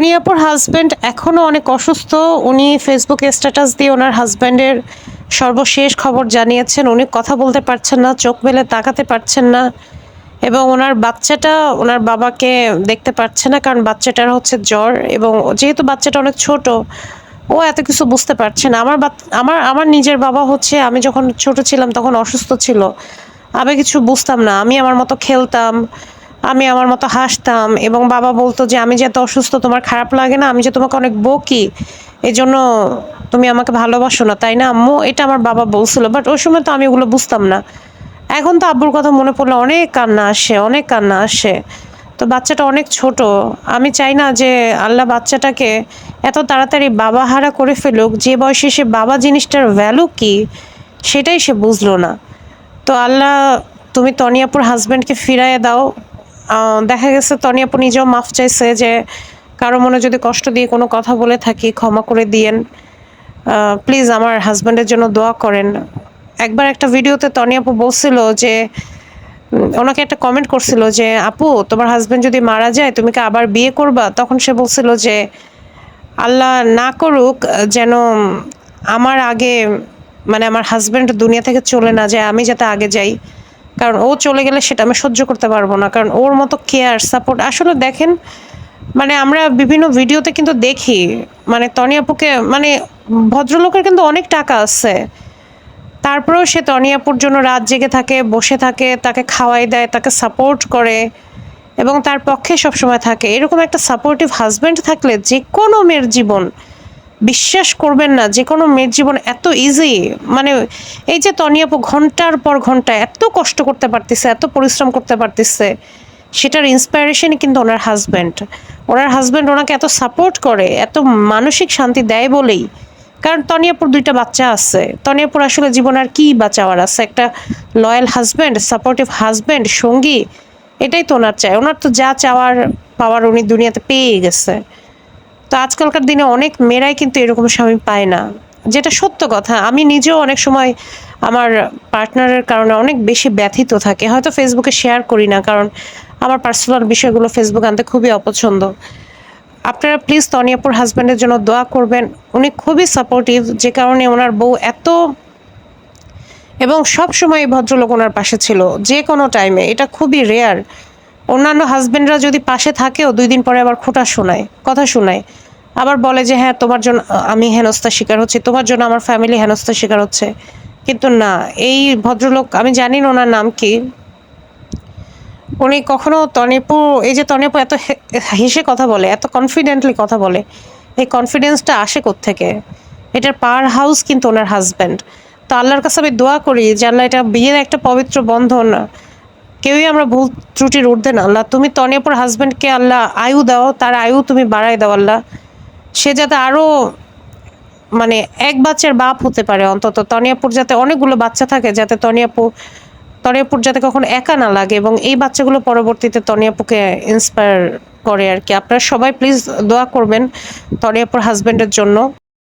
তনিয়াপুর husband এখনও অনেক অসুস্থ। উনি ফেসবুকে স্ট্যাটাস দিয়ে ওনার হাজব্যান্ডের সর্বশেষ খবর জানিয়েছেন। উনি কথা বলতে পারছেন না, চোখ মেলে তাকাতে পারছেন না এবং ওনার বাচ্চাটা ওনার বাবাকে দেখতে পারছে না কারণ বাচ্চাটার হচ্ছে জ্বর এবং যেহেতু বাচ্চাটা অনেক ছোট, ও এত কিছু বুঝতে পারছে না। আমার আমার আমার নিজের বাবা হচ্ছে আমি যখন ছোট ছিলাম তখন অসুস্থ ছিল। আমি কিছু বুঝতাম না। আমি আমার মতো খেলতাম। আমি আমার মতো হাসতাম এবং বাবা বলতো যে, আমি যে এত অসুস্থ, তোমার খারাপ লাগে না, আমি যে তোমাকে অনেক বকি এই জন্য তুমি আমাকে ভালোবাসো না। তাই না, আম্মু? এটা আমার বাবা বলছিল বাট ওই সময় তো আমি ওগুলো বুঝতাম না। এখন তো আব্বুর কথা মনে পড়লে অনেক কান্না আসে, অনেক কান্না আসে। তো বাচ্চাটা অনেক ছোট, আমি চাই না যে আল্লাহ বাচ্চাটাকে এত তাড়াতাড়ি বাবা হারা করে ফেলুক, যে বয়সে সে বাবা জিনিসটার ভ্যালু কি, সেটাই সে বুঝলো না। তো আল্লাহ, তুমি তনিয়াপুর হাজব্যান্ডকে ফিরাইয়ে দাও দেখা গেছে তনিয়াপুর নিজেও মাফ চাইছে যে কারও মনে যদি কষ্ট দিয়ে কোনো কথা বলে থাকি, ক্ষমা করে দিয়েন। প্লিজ আমার হাজব্যান্ডের জন্য দোয়া করেন। একবার একটা ভিডিওতে তনিয়াপু বলছিল যে ওনাকে একটা কমেন্ট করছিল যে, আপু, তোমার হাজব্যান্ড যদি মারা যায়, তুমি কি আবার বিয়ে করবা? তখন সে বলছিল যে, আল্লাহ না করুক, যেন আমার আগে মানে আমার হাজব্যান্ড দুনিয়া থেকে চলে না যায়, আমি যাতে আগে যাই। কারণ ও চলে গেলে সেটা আমি সহ্য করতে পারব না। কারণ ওর মতো কেয়ার সাপোর্ট আসলে দেখেন মানে আমরা বিভিন্ন ভিডিওতে কিন্তু দেখি মানে তনিয়াপুকে মানে ভদ্রলোকের কিন্তু অনেক টাকা আছে। তারপরেও সে তনিয়াপুর জন্য রাত জেগে থাকে, বসে থাকে, তাকে খাওয়াই দেয়, তাকে সাপোর্ট করে এবং তার পক্ষে সবসময় থাকে। এরকম একটা সাপোর্টিভ হাজব্যান্ড থাকলে যে কোনো মেয়ের জীবন বিশ্বাস করবেন না, যে কোনো মেয়ের জীবন এত ইজি মানে এই যে তনিয়াপু ঘণ্টার পর ঘণ্টা এত কষ্ট করতে পারতেছে, এত পরিশ্রম করতে পারতেছে, সেটার ইন্সপায়ারেশনই কিন্তু ওনার হাজব্যান্ড ওনার হাজব্যান্ড ওনাকে এত সাপোর্ট করে, এত মানসিক শান্তি দেয় বলেই। কারণ তনিয়াপুর দুইটা বাচ্চা আছে। তনিয়াপুর আসলে জীবন আর কি বাঁচাওয়ার আছে? একটা লয়াল হাজব্যান্ড সাপোর্টিভ হাজব্যান্ড সঙ্গী, এটাই তো ওনার চাই। ওনার তো যা চাওয়ার, পাওয়ার উনি দুনিয়াতে পেয়ে গেছে। তো আজকালকার দিনে অনেক মেয়েরাই কিন্তু এরকম স্বামী পায় না। যেটা সত্য কথা। আমি নিজেও অনেক সময় আমার পার্টনারের কারণে অনেক বেশি ব্যথিত থাকে। হয়তো ফেসবুকে শেয়ার করি না, কারণ আমার পার্সোনাল বিষয়গুলো ফেসবুক আনতে খুবই অপছন্দ। আপনারা প্লিজ তনিয়াপুর হাজব্যান্ডের জন্য দোয়া করবেন। উনি খুবই সাপোর্টিভ যে কারণে ওনার বউ এত এবং সব সময় ভদ্রলোক ওনার পাশে ছিল, যে কোনো টাইমে এটা খুবই রেয়ার অন্যান্য হাজবেন্ডরা যদি পাশে থাকেও দুই দিন পরে আবার খোটা শোনায়, কথা শোনায়, আবার বলে যে হ্যাঁ তোমার জন্য, আমি হেনস্থার শিকার হচ্ছি, তোমার জন্য আমার ফ্যামিলি হেনস্থার শিকার হচ্ছে। কিন্তু না, এই ভদ্রলোক, আমি জানি না ওনার নাম কি। উনি কখনো তনেপু, এই যে তনেপু এত হেসে কথা বলে, এত কনফিডেন্টলি কথা বলে, এই কনফিডেন্সটা আসে থেকে এটার পাওয়ার হাউস কিন্তু ওনার হাজব্যান্ড তো আল্লাহর কাছে আমি দোয়া করি যে, আল্লাহ এটা বিয়ের একটা পবিত্র বন্ধন কেউই আমরা ভুল ত্রুটির ঊর্ধ্বে না। আল্লাহ, তুমি তনিয়াপুর হাজব্যান্ডকে আল্লাহ আয়ু দাও, তার আয়ু তুমি বাড়াই দাও আল্লাহ। সে যাতে আরও মানে এক বাচ্চার বাপ হতে পারে অন্তত। তনিয়াপুর যাতে অনেকগুলো বাচ্চা থাকে, যাতে তনিয়াপু, তনিয়াপুর যাতে কখনো একা না লাগে এবং এই বাচ্চাগুলো পরবর্তীতে তনিয়াপুকে ইন্সপায়ার করে আর কি। আপনারা সবাই প্লিজ দোয়া করবেন তনিয়াপুর হাজব্যান্ডের জন্য।